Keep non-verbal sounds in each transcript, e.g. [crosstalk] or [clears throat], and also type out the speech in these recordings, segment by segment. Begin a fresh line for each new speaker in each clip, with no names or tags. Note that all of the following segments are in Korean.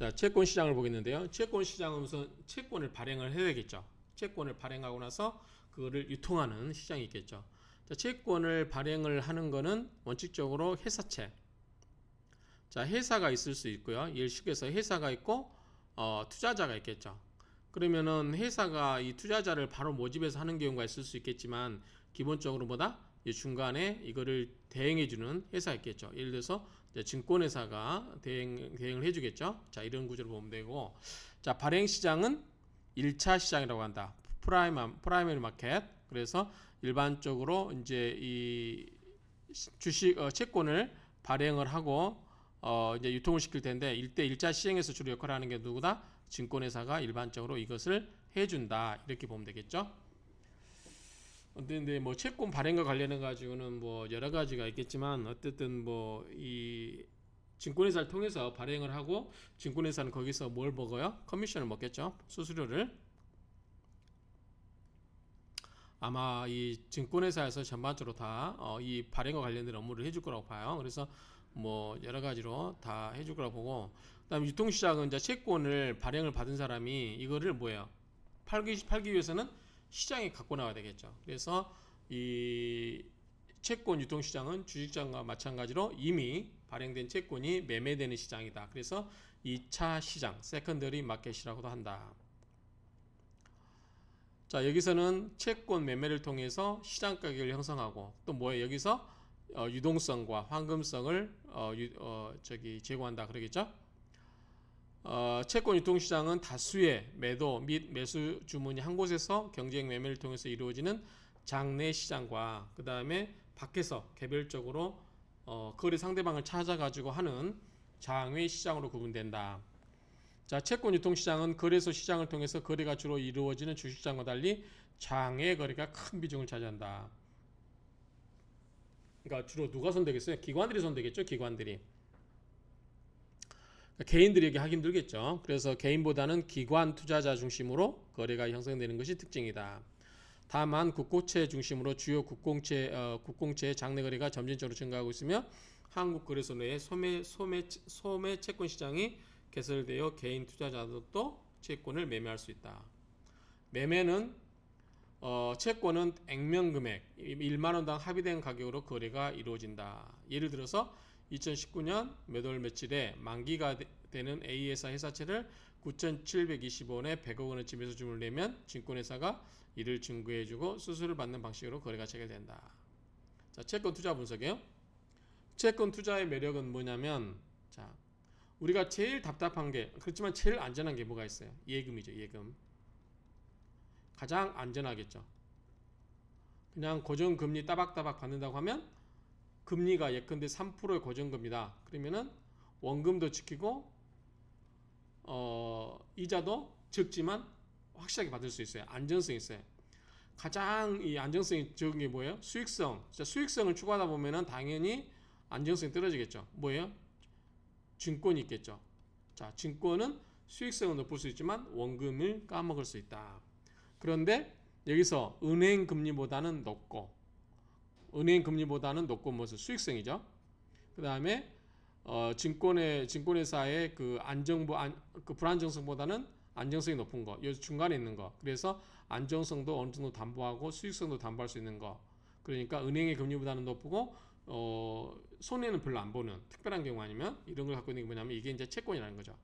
자, 채권 시장을 보겠는데요. 채권 시장은 우선 채권을 발행을 해야 되겠죠. 채권을 발행하고 나서 그거를 유통하는 시장이 있겠죠. 자, 채권을 발행을 하는 거는 원칙적으로 회사채. 자, 회사가 있을 수 있고요. 쉽게서 회사가 있고 어, 투자자가 있겠죠. 그러면은 회사가 이 투자자를 바로 모집해서 하는 경우가 있을 수 있겠지만 기본적으로 뭐다? 이 중간에 이거를 대행해 주는 회사가 있겠죠. 예를 들어서 증권회사가 대행, 대행을 해주겠죠. 자, 이런 구조를 보면 되고. 자, 발행 시장은 1차 시장이라고 한다. 프라임, 프라이머리 마켓. 그래서 일반적으로 이제 이 주식, 어, 채권을 발행을 하고 어, 이제 유통을 시킬 텐데 일대 1차 시행에서 주로 역할을 하는 게 누구다? 증권회사가 일반적으로 이것을 해준다. 이렇게 보면 되겠죠. 근데 뭐 채권 발행과 관련해 가지고는 뭐 여러 가지가 있겠지만 어쨌든 뭐 이 증권회사를 통해서 발행을 하고 증권회사는 거기서 뭘 먹어요? 커미션을 먹겠죠. 수수료를 아마 이 증권회사에서 전반적으로 다이 발행과 관련된 업무를 해줄 거라고 봐요. 그래서 뭐 여러 가지로 다 해줄 거라고 보고 그다음 유통시장은 이제 채권을 발행을 받은 사람이 이거를 뭐예요? 팔기 팔기 위해서는 시장에 갖고 나와야 되겠죠. 그래서 이 채권 유통 시장은 주식시장과 마찬가지로 이미 발행된 채권이 매매되는 시장이다. 그래서 2차 시장, 세컨더리 마켓이라고도 한다. 자, 여기서는 채권 매매를 통해서 시장 가격을 형성하고 또 뭐예요? 여기서 어, 유동성과 황금성을 어, 유, 어, 저기 제공한다 그러겠죠? 어, 채권 유통 시장은 다수의 매도 및 매수 주문이 한 곳에서 경쟁 매매를 통해서 이루어지는 장내 시장과 그 다음에 밖에서 개별적으로 어, 거래 상대방을 찾아가지고 하는 장외 시장으로 구분된다. 자, 채권 유통 시장은 거래소 시장을 통해서 거래가 주로 이루어지는 주식시장과 달리 장외 거래가 큰 비중을 차지한다. 그러니까 주로 누가 손대겠어요? 기관들이 손대겠죠, 기관들이. 개인들에게 하기 힘들겠죠. 그래서 개인보다는 기관 투자자 중심으로 거래가 형성되는 것이 특징이다. 다만 국고채 중심으로 주요 국공채 어, 국공채 장내 거래가 점진적으로 증가하고 있으며 한국 거래소 내에 소매 소매 소매 채권 시장이 개설되어 개인 투자자들도 채권을 매매할 수 있다. 매매는 어, 채권은 액면 금액 1만 원당 합의된 가격으로 거래가 이루어진다. 예를 들어서 2019년 몇 월 며칠에 만기가 되- 되는 A회사 회사채를 9,720원에 100억 원어치 매수 주문을 내면 증권회사가 이를 증거해주고 수수료를 받는 방식으로 거래가 체결된다. 자, 채권 투자 분석이에요. 채권 투자의 매력은 뭐냐면, 자, 우리가 제일 답답한 게 그렇지만 제일 안전한 게 뭐가 있어요? 예금이죠, 예금. 가장 안전하겠죠. 그냥 고정금리 따박따박 받는다고 하면 금리가 예컨대 3%의 고정금리다. 그러면은 원금도 지키고 어 이자도 적지만 확실하게 받을 수 있어요. 안전성이 있어요. 가장 이 안정성이 적은 게 뭐예요? 수익성. 자, 수익성을 추구하다 보면은 당연히 안정성이 떨어지겠죠. 뭐예요? 증권이 있겠죠. 자, 증권은 수익성은 높을 수 있지만 원금을 까먹을 수 있다. 그런데 여기서 은행 금리보다는 높고 은행 금리보다는 높고 무슨 수익성이죠. 그 다음에 어, 증권의 증권회사의 그 안정부 안, 그 불안정성보다는 안정성이 높은 거, 요 중간에 있는 거. 그래서 안정성도 어느 정도 담보하고 수익성도 담보할 수 있는 거. 그러니까 은행의 금리보다는 높고 어, 손해는 별로 안 보는 특별한 경우 아니면 이런 걸 갖고 있는 게 뭐냐면 이게 이제 채권이라는 거죠.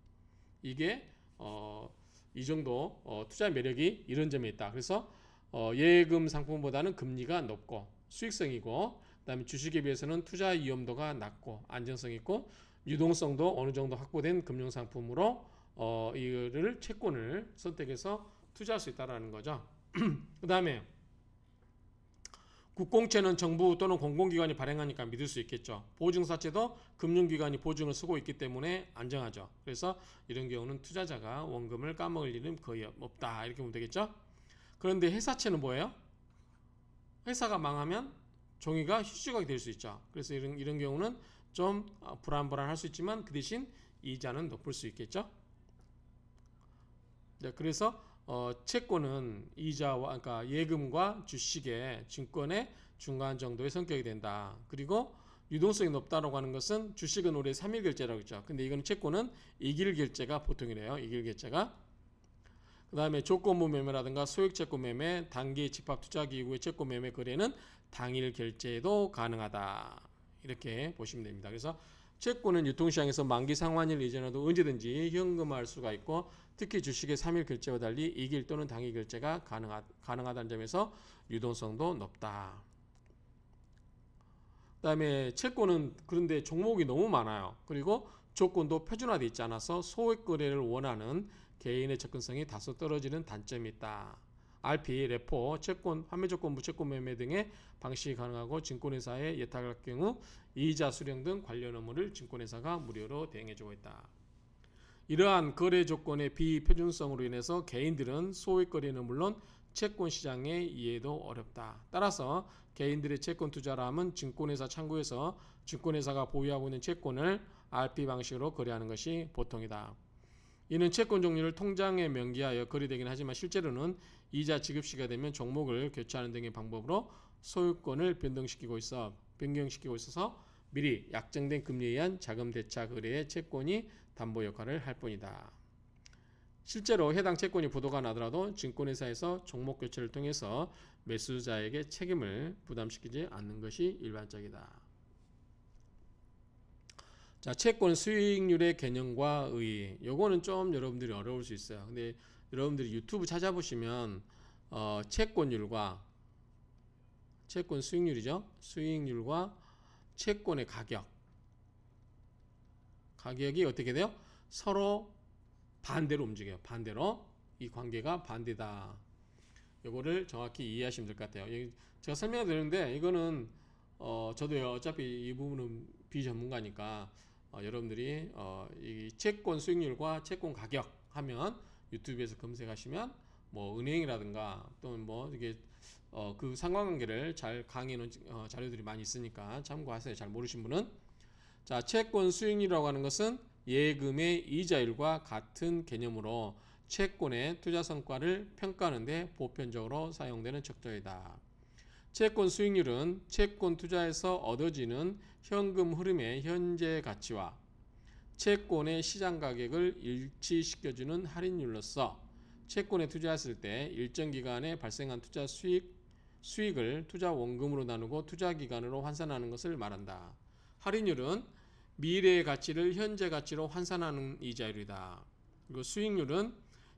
이게 어, 이 정도 어, 투자 매력이 이런 점에 있다. 그래서 어, 예금 상품보다는 금리가 높고 수익성이고 그다음에 주식에 비해서는 투자 위험도가 낮고 안정성 있고 유동성도 어느 정도 확보된 금융 상품으로 어, 이거를 채권을 선택해서 투자할 수 있다라는 거죠. [clears throat] 그다음에 국공채는 정부 또는 공공기관이 발행하니까 믿을 수 있겠죠. 보증사채도 금융기관이 보증을 쓰고 있기 때문에 안정하죠. 그래서 이런 경우는 투자자가 원금을 까먹을 일은 거의 없다. 이렇게 보면 되겠죠. 그런데 회사채는 뭐예요? 회사가 망하면 종이가 휴지각이 될 수 있죠. 그래서 이런, 이런 경우는 좀 어, 불안불안할 수 있지만 그 대신 이자는 높을 수 있겠죠. 네, 그래서 어, 채권은 이자와 그러니까 예금과 주식의 증권의 중간 정도의 성격이 된다. 그리고 유동성이 높다라고 하는 것은 주식은 올해 3일 결제라고 했죠. 근데 이거는 채권은 2길 결제가 보통이래요. 2길 결제가. 그 다음에 조건부 매매라든가 소액 채권 매매, 단기 집합 투자 기구의 채권 매매 거래는 당일 결제도 가능하다. 이렇게 보시면 됩니다. 그래서 채권은 유통시장에서 만기 상환일 이전에도 언제든지 현금화할 수가 있고 특히 주식의 3일 결제와 달리 2길 또는 당일 결제가 가능하, 가능하다는 점에서 유동성도 높다. 그 다음에 채권은 그런데 종목이 너무 많아요. 그리고 조건도 표준화되어 있지 않아서 소액 거래를 원하는 개인의 접근성이 다소 떨어지는 단점이 있다. RP, 레포, 채권, 판매 조건, 무채권 매매 등의 방식이 가능하고 증권회사에 예탁할 경우 이자 수령 등 관련 업무를 증권회사가 무료로 대행해주고 있다. 이러한 거래 조건의 비표준성으로 인해서 개인들은 소액 거래는 물론 채권 시장의 이해도 어렵다. 따라서 개인들의 채권 투자를 하면 증권회사 창구에서 증권회사가 보유하고 있는 채권을 RP 방식으로 거래하는 것이 보통이다. 이는 채권 종류를 통장에 명기하여 거래되긴 하지만 실제로는 이자 지급 시가 되면 종목을 교체하는 등의 방법으로 소유권을 변동시키고 있어 변경시키고 있어서 미리 약정된 금리에 의한 자금 대차 거래의 채권이 담보 역할을 할 뿐이다. 실제로 해당 채권이 부도가 나더라도 증권회사에서 종목 교체를 통해서 매수자에게 책임을 부담시키지 않는 것이 일반적이다. 자, 채권 수익률의 개념과 의의. 요거는 좀 여러분들이 어려울 수 있어요. 근데 여러분들이 유튜브 찾아보시면 어, 채권율과 채권 수익률이죠. 수익률과 채권의 가격. 가격이 어떻게 돼요? 서로 반대로 움직여요. 반대로 이 관계가 반대다. 요거를 정확히 이해하시면 될 것 같아요. 제가 설명을 드리는데 이거는 어, 저도 어차피 이 부분은 비전문가니까 어, 여러분들이 어, 이 채권 수익률과 채권 가격 하면 유튜브에서 검색하시면 뭐 은행이라든가 또는 뭐 이게 어, 그 상관관계를 잘 놓은 어, 자료들이 많이 있으니까 참고하세요. 잘 모르신 분은 자 채권 수익률이라고 하는 것은 예금의 이자율과 같은 개념으로 채권의 투자 성과를 평가하는데 보편적으로 사용되는 척도이다. 채권 수익률은 채권 투자에서 얻어지는 현금 흐름의 현재 가치와 채권의 시장 가격을 일치시켜주는 할인율로서 채권에 투자했을 때 일정 기간에 발생한 투자 수익 수익을 투자 원금으로 나누고 투자 기간으로 환산하는 것을 말한다. 할인율은 미래의 가치를 현재 가치로 환산하는 이자율이다. 그리고 수익률은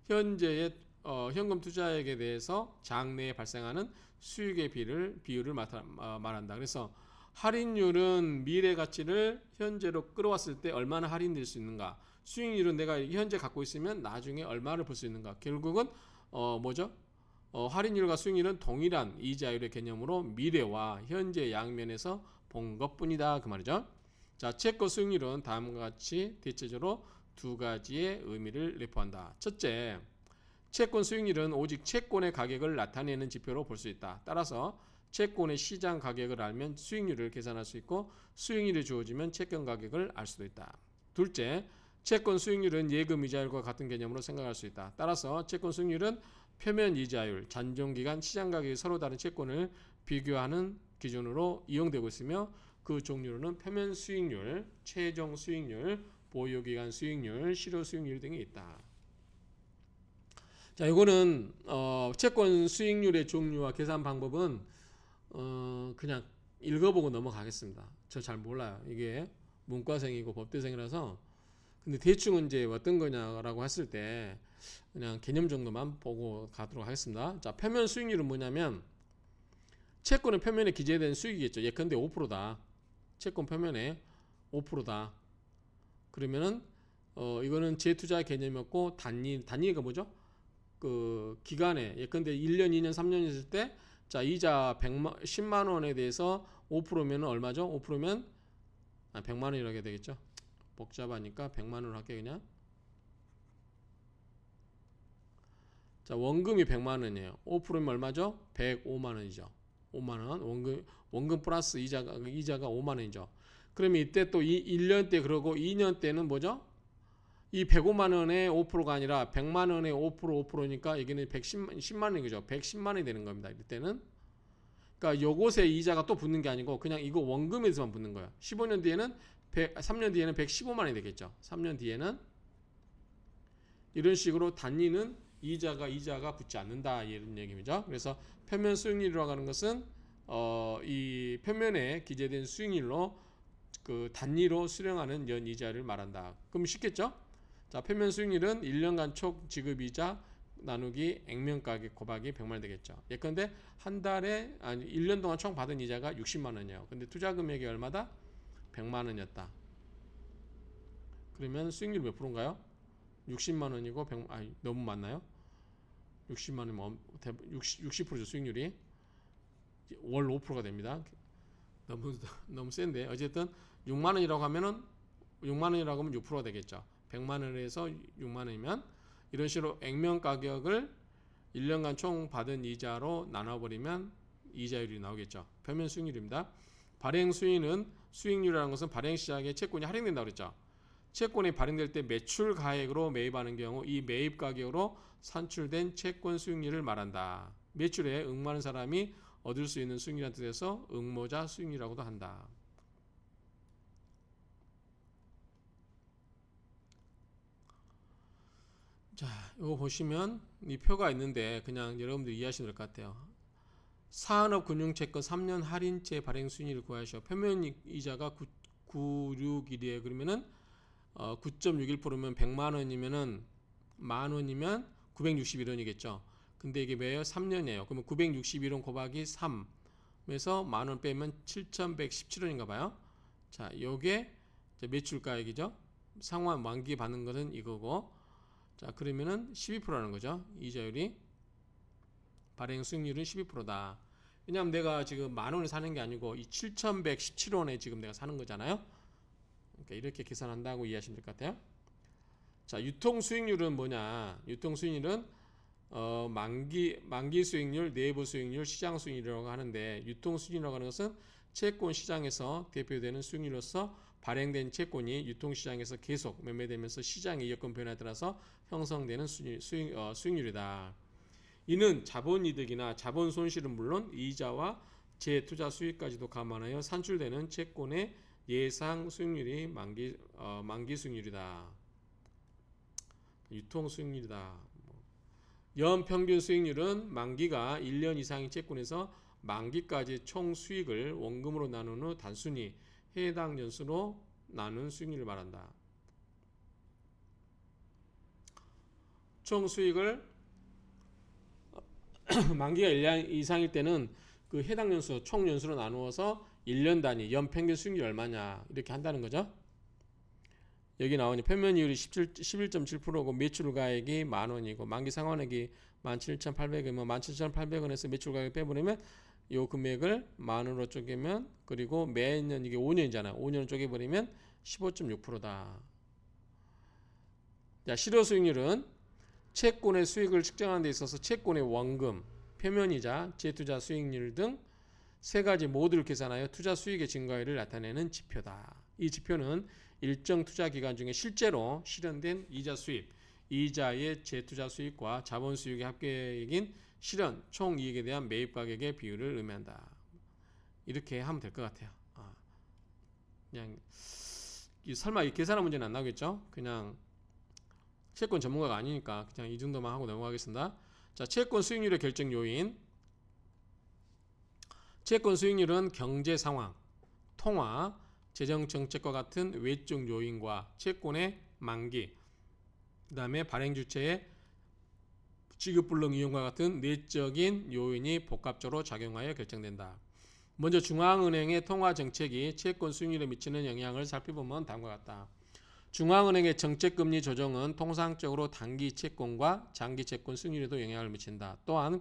현재의 어, 현금 투자액에 대해서 장래에 발생하는 수익의 비를 비율을 어, 말한다. 그래서 할인율은 미래 가치를 현재로 끌어왔을 때 얼마나 할인될 수 있는가. 수익률은 내가 현재 갖고 있으면 나중에 얼마를 벌수 있는가. 결국은 어 뭐죠? 어, 할인율과 수익률은 동일한 이자율의 개념으로 미래와 현재 양면에서 본 것뿐이다 그 말이죠. 자, 채권 수익률은 다음과 같이 대체적으로 두 가지의 의미를 내포한다. 첫째, 채권 수익률은 오직 채권의 가격을 나타내는 지표로 볼 수 있다. 따라서 채권의 시장 가격을 알면 수익률을 계산할 수 있고 수익률이 주어지면 채권 가격을 알 수도 있다. 둘째, 채권 수익률은 예금 이자율과 같은 개념으로 생각할 수 있다. 따라서 채권 수익률은 표면 이자율, 잔존 기간, 시장 가격이 서로 다른 채권을 비교하는 기준으로 이용되고 있으며 그 종류로는 표면 수익률, 최종 수익률, 보유 기간 수익률, 실효 수익률 등이 있다. 자, 이거는 어, 채권 수익률의 종류와 계산 방법은 어, 그냥 읽어보고 넘어가겠습니다. 저 잘 몰라요. 이게 문과생이고 법대생이라서 근데 대충 이제 어떤 거냐라고 했을 때 그냥 개념 정도만 보고 가도록 하겠습니다. 자, 표면 수익률은 뭐냐면 채권은 표면에 기재된 수익이겠죠. 예컨대 5%다. 채권 표면에 5%다. 그러면은 어 이거는 재투자 개념이었고 단위 단위가 뭐죠? 그 기간에 예컨대 1년, 2년, 3년 있을 때 자, 이자 100만 10만 원에 대해서 5%면 얼마죠? 5%면 아, 100만 원이라고 해야 되겠죠? 복잡하니까 100만 원을 할게요, 그냥. 자, 원금이 100만 원이에요. 5%면 얼마죠? 105만 원이죠. 5만 원. 원금 원금 플러스 이자가 이자가 5만 원이죠. 그러면 이때 또 이 1년 때 그러고 2년 때는 뭐죠? 이 105만 원의 5%가 아니라 100만 원의 5% 5%니까 여기는 110만 10만 원이죠. 110만 원이 되는 겁니다. 이때는 그러니까 요곳에 이자가 또 붙는 게 아니고 그냥 이거 원금에서만 붙는 거예요. 15년 뒤에는 100, 3년 뒤에는 115만 원이 되겠죠. 3년 뒤에는 이런 식으로 단위는 이자가 이자가 붙지 않는다 이런 얘기죠. 그래서 표면 수익률이라고 하는 것은 어, 이 표면에 기재된 수익률로 그 단위로 수령하는 연 이자를 말한다. 그럼 쉽겠죠? 자, 표면 수익률은 1년간 총 지급 이자 나누기 액면 가격 곱하기 100만 되겠죠. 예컨대 한 달에 아니 1년 동안 총 받은 이자가 60만 원이에요. 근데 투자 금액이 얼마다? 100만 원이었다. 그러면 수익률 몇 프로인가요? 60만 원이고 100 아니 너무 많나요? 60만 원이면 엄- 대- 60 60%죠 수익률이 월 5%가 됩니다. 너무 너무 센데 어쨌든 6만 원이라고 하면은 6만 원이라고 하면 6%가 되겠죠. 100만 원에서 6만 원이면 이런 식으로 액면 가격을 1년간 총 받은 이자로 나눠버리면 이자율이 나오겠죠. 표면 수익률입니다. 발행 수익은 수익률이라는 것은 발행 시장에 채권이 할인된다고 그랬죠. 채권이 발행될 때 매출 가액으로 매입하는 경우 이 매입 가격으로 산출된 채권 수익률을 말한다. 매출에 응모하는 사람이 얻을 수 있는 수익률이라는 뜻에서 응모자 수익률이라고도 한다. 자, 이거 보시면 이 표가 있는데 그냥 여러분들 이해하시면 될 것 같아요. 산업금융채권 3년 할인채 발행 순위를 구하시오. 표면 이- 이자가 9, 961이에요. 그러면은 어, 9.61%면 100만 원이면은 만 원이면 961원이겠죠. 근데 이게 매요 3년이에요. 그러면 961원 곱하기 3에서 만 원 빼면 7,117원인가 봐요. 자, 요게 매출가액이죠. 상환 만기 받는 것은 이거고. 자, 그러면은 12%라는 거죠. 이자율이 발행 수익률은 12%다. 왜냐하면 내가 지금 만 원에 사는 게 아니고 이 7,117원에 지금 내가 사는 거잖아요. 그러니까 이렇게 계산한다고 이해하시면 될 것 같아요. 자, 유통 수익률은 뭐냐? 유통 수익률은 어, 만기 만기 수익률, 내부 수익률, 시장 수익률이라고 하는데 유통 수익률이라고 하는 것은 채권 시장에서 대표되는 수익률로서 발행된 채권이 유통 시장에서 계속 매매되면서 시장의 여건 변화에 따라서 형성되는 수익, 수익, 어, 수익률이다. 이는 자본 이득이나 자본 손실은 물론 이자와 재투자 수익까지도 감안하여 산출되는 채권의 예상 수익률이 만기 어, 만기 수익률이다. 유통 수익률이다. 뭐. 연 평균 수익률은 만기가 1년 이상인 채권에서 만기까지 총 수익을 원금으로 나눈 후 단순히 해당 연수로 나눈 수익률을 말한다. 총 수익을 [clears throat] 만기가 1년 이상일 때는 그 해당 연수 총 연수로 나누어서 1년 단위 연 평균 수익률이 얼마냐 이렇게 한다는 거죠. 여기 나오니 표면 이율이 17, 11.7%고 매출 가액이 만 원이고 만기 상환액이 17,800원이면 17,800원에서 매출 가격 빼버리면 요 금액을 만으로 쪼개면 그리고 매년 이게 5년이잖아. 5년을 쪼개버리면 15.6%다. 자, 실효 수익률은 채권의 수익을 측정하는 데 있어서 채권의 원금, 표면이자, 재투자 수익률 등 세 가지 모두를 계산하여 투자 수익의 증가율을 나타내는 지표다. 이 지표는 일정 투자 기간 중에 실제로 실현된 이자 수입, 이자의 재투자 수익과 자본 수익의 합계액인 실현 총 이익에 대한 매입 가격의 비율을 의미한다. 이렇게 하면 될 것 같아요. 아, 그냥 이 설마 이 계산한 문제는 안 나오겠죠? 그냥 채권 전문가가 아니니까 그냥 이 정도만 하고 넘어가겠습니다. 자, 채권 수익률의 결정 요인. 채권 수익률은 경제 상황, 통화, 재정 정책과 같은 외적 요인과 채권의 만기, 그다음에 발행 주체의 지급 불능 이용과 같은 내적인 요인이 복합적으로 작용하여 결정된다. 먼저 중앙은행의 통화 정책이 채권 수익률에 미치는 영향을 살펴보면 다음과 같다. 중앙은행의 정책금리 조정은 통상적으로 단기 채권과 장기 채권 수익률에도 영향을 미친다. 또한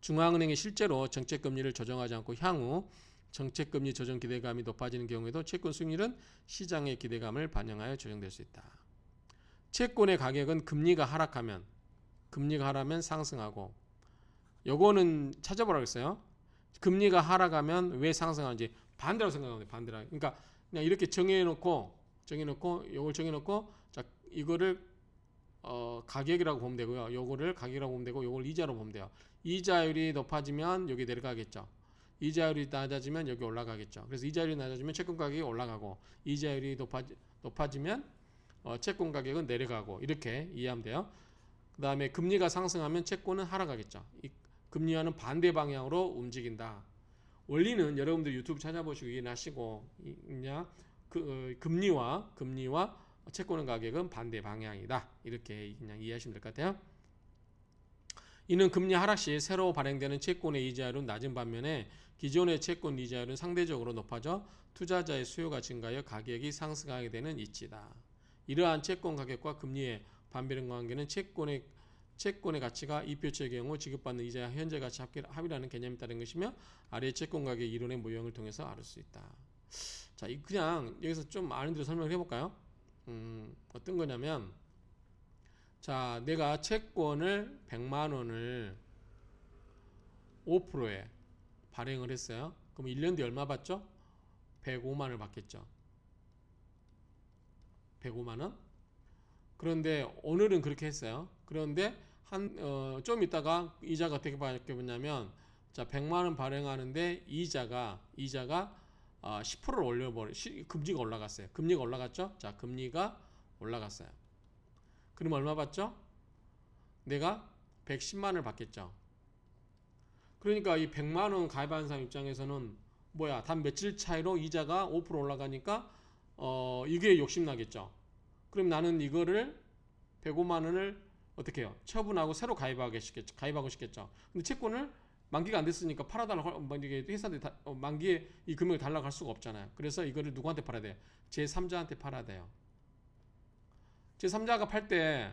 중앙은행이 실제로 정책금리를 조정하지 않고 향후 정책금리 조정 기대감이 높아지는 경우에도 채권 수익률은 시장의 기대감을 반영하여 조정될 수 있다. 채권의 가격은 금리가 하락하면 금리가 하락하면 상승하고 요거는 찾아보라 그랬어요. 금리가 하락하면 왜 상승하는지 반대로 생각하면 돼. 반대로. 그러니까 그냥 이렇게 정해 놓고 정해 놓고 요걸 정해 놓고 자 이거를 어 가격이라고 보면 되고요. 요거를 가격이라고 보면 되고 요걸 이자로 보면 돼요. 이자율이 높아지면 여기 내려가겠죠. 이자율이 낮아지면 여기 올라가겠죠. 그래서 이자율이 낮아지면 채권 가격이 올라가고 이자율이 높아지, 높아지면 어, 채권 가격은 내려가고 이렇게 이해하면 돼요. 그 다음에 금리가 상승하면 채권은 하락하겠죠. 이 금리와는 반대 방향으로 움직인다. 원리는 여러분들 유튜브 찾아보시고 이해하시고 이냐 그 어, 금리와 금리와 채권 가격은 반대 방향이다. 이렇게 그냥 이해하시면 될 것 같아요. 이는 금리 하락 시 새로 발행되는 채권의 이자율은 낮은 반면에 기존의 채권 이자율은 상대적으로 높아져 투자자의 수요가 증가하여 가격이 상승하게 되는 이치다. 이러한 채권 가격과 금리의 반비례 관계는 채권의 채권의 가치가 이표치의 경우 지급받는 이자와 현재 가치 합이라는 개념이 따른 것이며 아래의 채권 가격 이론의 모형을 통해서 알수 있다. 자, 이 그냥 여기서 좀 아는 대로 설명을 해볼까요? 음, 어떤 거냐면 자, 내가 채권을 100만 원을 5%에 발행을 했어요. 그럼 1년 뒤에 얼마 받죠? 105만 원을 받겠죠. 105만 원? 그런데 오늘은 그렇게 했어요. 그런데 한 어 좀 있다가 이자가 어떻게 바뀌었냐면 자 100만 원 발행하는데 이자가 이자가 어 10%를 올려버려 시- 금리가 올라갔어요. 금리가 올라갔죠? 자 금리가 올라갔어요. 그럼 얼마 받죠? 내가 110만 원을 받겠죠. 그러니까 이 100만 원 가입하는 사람 입장에서는 뭐야 단 며칠 차이로 이자가 5% 올라가니까 어 이게 욕심 나겠죠. 그럼 나는 이거를 105만 원을 어떻게 해요? 처분하고 새로 가입하게 시겠죠. 가입하고 싶겠죠. 근데 채권을 만기가 안 됐으니까 팔아달라고 할- 만약에 회사들이 다, 어, 만기에 이 금액을 달라고 할 수가 없잖아요. 그래서 이거를 누구한테 팔아야 돼요? 제3자한테 팔아야 돼요. 제3자가 팔 때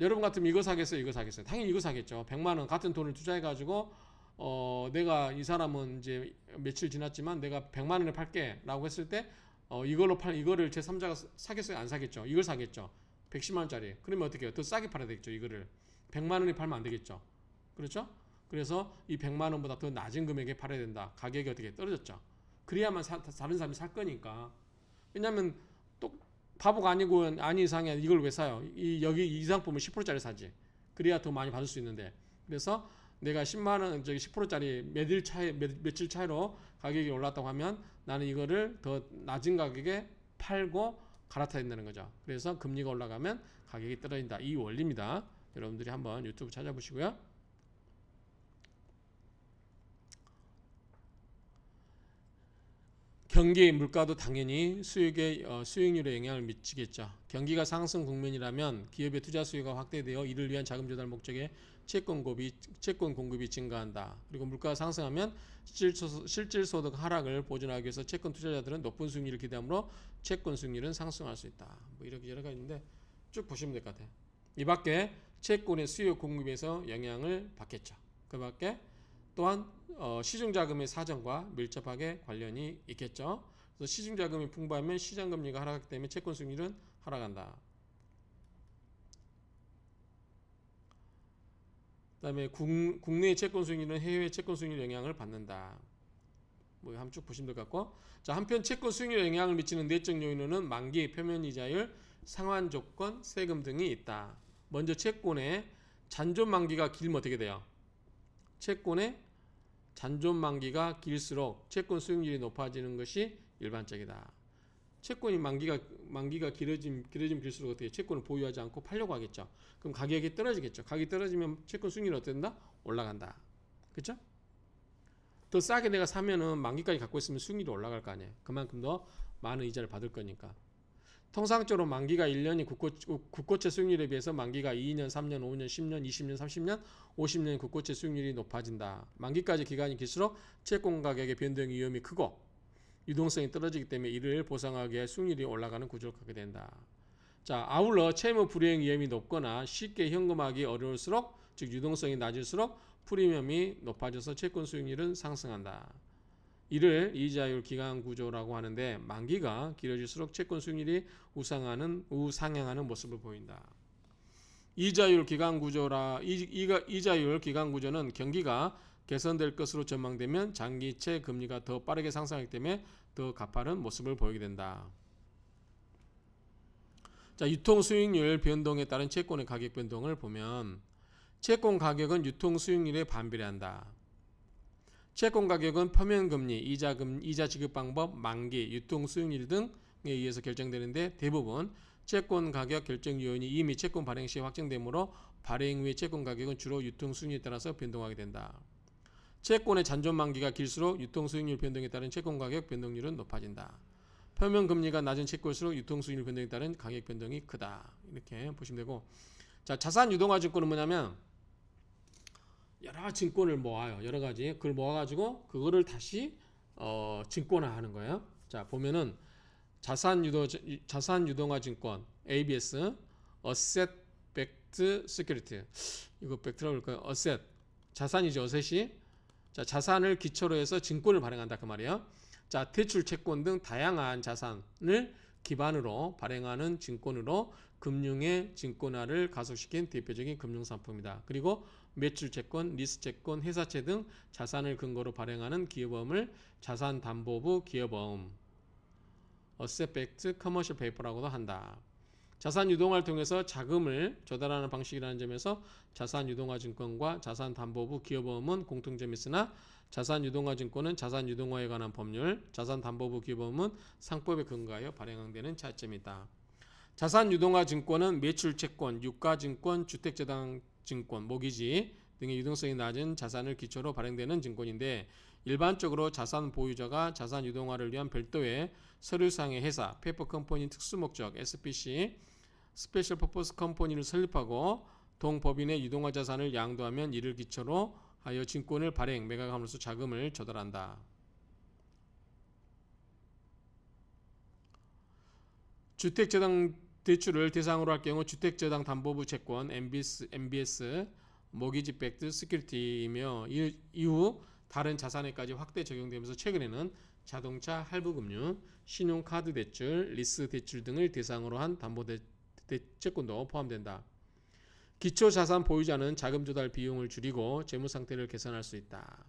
여러분 같으면 이거 사겠어요? 이거 사겠어요? 당연히 이거 사겠죠. 100만 원 같은 돈을 투자해 가지고 어 내가 이 사람은 이제 며칠 지났지만 내가 100만 원에 팔게라고 했을 때 어 이걸로 팔 이거를 제 3자가 사겠어요? 안 사겠죠? 이걸 사겠죠. 110만 원짜리. 그러면 어떻게 해요? 더 싸게 팔아야 되겠죠, 이거를. 100만 원에 팔면 안 되겠죠. 그렇죠? 그래서 이 100만 원보다 더 낮은 금액에 팔아야 된다. 가격이 어떻게 떨어졌죠. 그래야만 사, 다른 사람이 살 거니까. 왜냐면 또 바보가 아니고 아닌 이상에 이걸 왜 사요? 이 여기 이 상품을 10%짜리 사지. 그래야 더 많이 받을 수 있는데. 그래서 내가 10만 원 저기 10%짜리 며칠 차이 며, 며칠 차이로 가격이 올랐다고 하면 나는 이거를 더 낮은 가격에 팔고 갈아타야 된다는 거죠. 그래서 금리가 올라가면 가격이 떨어진다. 이 원리입니다. 여러분들이 한번 유튜브 찾아보시고요. 경기 물가도 당연히 수익에 어, 수익률에 영향을 미치겠죠. 경기가 상승 국면이라면 기업의 투자 수요가 확대되어 이를 위한 자금 조달 목적의 채권 공급이 채권 공급이 증가한다. 그리고 물가가 상승하면 실질 소득 하락을 보존하기 위해서 채권 투자자들은 높은 수익률을 기대하므로 채권 수익률은 상승할 수 있다. 뭐 이렇게 여러 가지 있는데 쭉 보시면 될 것 같아요. 이 밖에 채권의 수요 공급에서 영향을 받겠죠. 그 밖에 또한 어, 시중 자금의 사정과 밀접하게 관련이 있겠죠. 그래서 시중 자금이 풍부하면 시장 금리가 하락하기 때문에 채권 수익률은 하락한다. 그다음에 국, 국내의 채권 수익률은 해외 채권 수익률 영향을 받는다. 뭐 한번 쭉 보시면 될 것 같고, 자 한편 채권 수익률에 영향을 미치는 내적 요인은 만기 표면 이자율, 상환 조건, 세금 등이 있다. 먼저 채권의 잔존 만기가 길면 어떻게 돼요? 채권의 잔존 만기가 길수록 채권 수익률이 높아지는 것이 일반적이다. 채권이 만기가 만기가 길어짐 길어짐 길수록 어떻게 채권을 보유하지 않고 팔려고 하겠죠. 그럼 가격이 떨어지겠죠. 가격이 떨어지면 채권 수익률이 된다? 올라간다. 그렇죠? 더 싸게 내가 사면은 만기까지 갖고 있으면 수익률이 올라갈 거 아니에요. 그만큼 더 많은 이자를 받을 거니까. 통상적으로 만기가 1년이 국고, 국고채 수익률에 비해서 만기가 2년, 3년, 5년, 10년, 20년, 30년, 50년 국고채 수익률이 높아진다. 만기까지 기간이 길수록 채권 가격의 변동 위험이 크고 유동성이 떨어지기 때문에 이를 보상하기 위해 수익률이 올라가는 구조를 갖게 된다. 자, 아울러 채무 불이행 위험이 높거나 쉽게 현금화하기 어려울수록 즉 유동성이 낮을수록 프리미엄이 높아져서 채권 수익률은 상승한다. 이를 이자율 기간 구조라고 하는데 만기가 길어질수록 채권 수익률이 우상하는 우상향하는 모습을 보인다. 이자율 기간 구조라 이, 이가, 이자율 기간 구조는 경기가 개선될 것으로 전망되면 장기채 금리가 더 빠르게 상승하기 때문에 더 가파른 모습을 보이게 된다. 자, 유통 수익률 변동에 따른 채권의 가격 변동을 보면 채권 가격은 유통 수익률에 반비례한다. 채권 가격은 표면 금리, 이자 금 이자 지급 방법, 만기, 유통 수익률 등에 의해서 결정되는데 대부분 채권 가격 결정 요인이 이미 채권 발행 시 확정되므로 발행 후의 채권 가격은 주로 유통 수익률에 따라서 변동하게 된다. 채권의 잔존 만기가 길수록 유통 수익률 변동에 따른 채권 가격 변동률은 높아진다. 표면 금리가 낮은 채권일수록 유통 수익률 변동에 따른 가격 변동이 크다. 이렇게 보시면 되고 자 자산 유동화 증권은 뭐냐면 여러 증권을 모아요. 여러 가지 그걸 모아 가지고 그거를 다시 어, 증권화하는 거예요. 자 보면은 자산 유도 자산 유동화 증권 ABS Asset Backed Security 이거 벡트라고 그럴까요? Asset 자산이죠. 어셋이 자 자산을 기초로 해서 증권을 발행한다 그 말이에요. 자 대출 채권 등 다양한 자산을 기반으로 발행하는 증권으로 금융의 증권화를 가속시킨 대표적인 금융 상품이다. 그리고 매출 채권, 리스 채권, 회사채 등 자산을 근거로 발행하는 기업음을 자산 담보부 기업음 어셋 백트 커머셜 페이퍼라고도 한다. 자산 유동화를 통해서 자금을 조달하는 방식이라는 점에서 자산 유동화 증권과 자산 담보부 기업음은 공통점이 있으나 자산 유동화 증권은 자산 유동화에 관한 법률, 자산 담보부 기업음은 상법에 근거하여 발행되는 차이점이 있다. 자산 유동화 증권은 매출 채권, 유가 증권, 주택 저당 증권, 모기지 등의 유동성이 낮은 자산을 기초로 발행되는 증권인데 일반적으로 자산 보유자가 자산 유동화를 위한 별도의 서류상의 회사, 페이퍼 컴퍼니 특수 목적 SPC 스페셜 퍼포스 컴퍼니를 설립하고 동법인의 유동화 자산을 양도하면 이를 기초로 하여 증권을 발행, 매각함으로써 자금을 조달한다. 주택저당 대출을 대상으로 할 경우 주택저당 담보부 채권 MBS, MBS 모기지 백드 시큐리티이며 이- 이후 다른 자산에까지 확대 적용되면서 최근에는 자동차 할부금융, 신용카드 대출, 리스 대출 등을 대상으로 한 담보 대, 대, 채권도 포함된다. 기초 자산 보유자는 자금 조달 비용을 줄이고 재무 상태를 개선할 수 있다.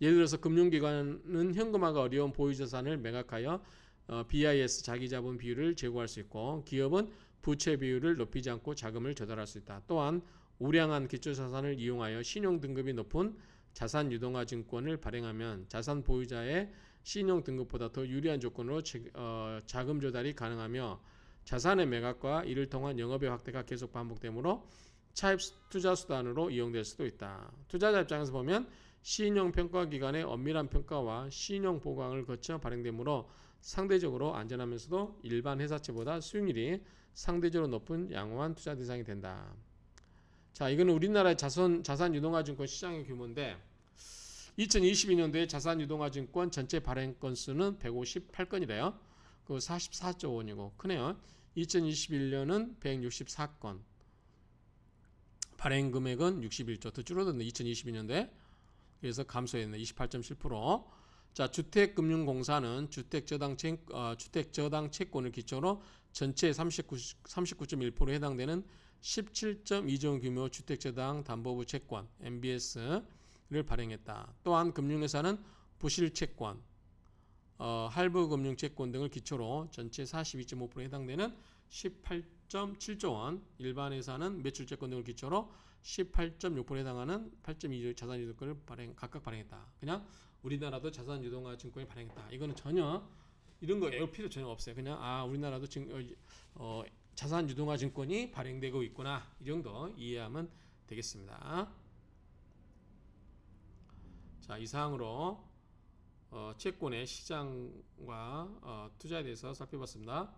예를 들어서 금융기관은 현금화가 어려운 보유 자산을 매각하여 어, BIS 자기자본 비율을 제고할 수 있고 기업은 부채 비율을 높이지 않고 자금을 조달할 수 있다. 또한 우량한 기초 자산을 이용하여 신용 등급이 높은 자산 유동화 증권을 발행하면 자산 보유자의 신용 등급보다 더 유리한 조건으로 제- 어, 자금 조달이 가능하며 자산의 매각과 이를 통한 영업의 확대가 계속 반복되므로 차입 투자 수단으로 이용될 수도 있다. 투자자 입장에서 보면 신용 평가 기관의 엄밀한 평가와 신용 보강을 거쳐 발행되므로 상대적으로 안전하면서도 일반 회사채보다 수익률이 상대적으로 높은 양호한 투자 대상이 된다. 자, 이거는 우리나라의 자산 자산 유동화 증권 시장의 규모인데 2022년도에 자산 유동화 증권 전체 발행 건수는 158건이래요. 그 44조 원이고 크네요. 2021년은 164건. 발행 금액은 61조 더 줄어들네 2022년도에. 그래서 감소했네 28.7%. 자, 주택금융공사는 주택저당 채, 어, 주택저당 채권을 기초로 전체 39, 39.1%에 해당되는 17.2조 원 규모 주택저당 담보부 채권 MBS 를 발행했다. 또한 금융회사는 부실채권, 어, 할부금융채권 등을 기초로 전체 42.5%에 해당되는 18.7조 원, 일반 회사는 매출채권 등을 기초로 18.6%에 해당하는 8.2조 자산유동권을 발행 각각 발행했다. 그냥 우리나라도 자산유동화 증권을 발행했다. 이거는 전혀 이런 거 외울 필요 전혀 없어요. 그냥 아 우리나라도 증, 어, 어, 자산유동화 증권이 발행되고 있구나 이 정도 이해하면 되겠습니다. 자 이상으로 어, 채권의 시장과 어, 투자에 대해서 살펴봤습니다.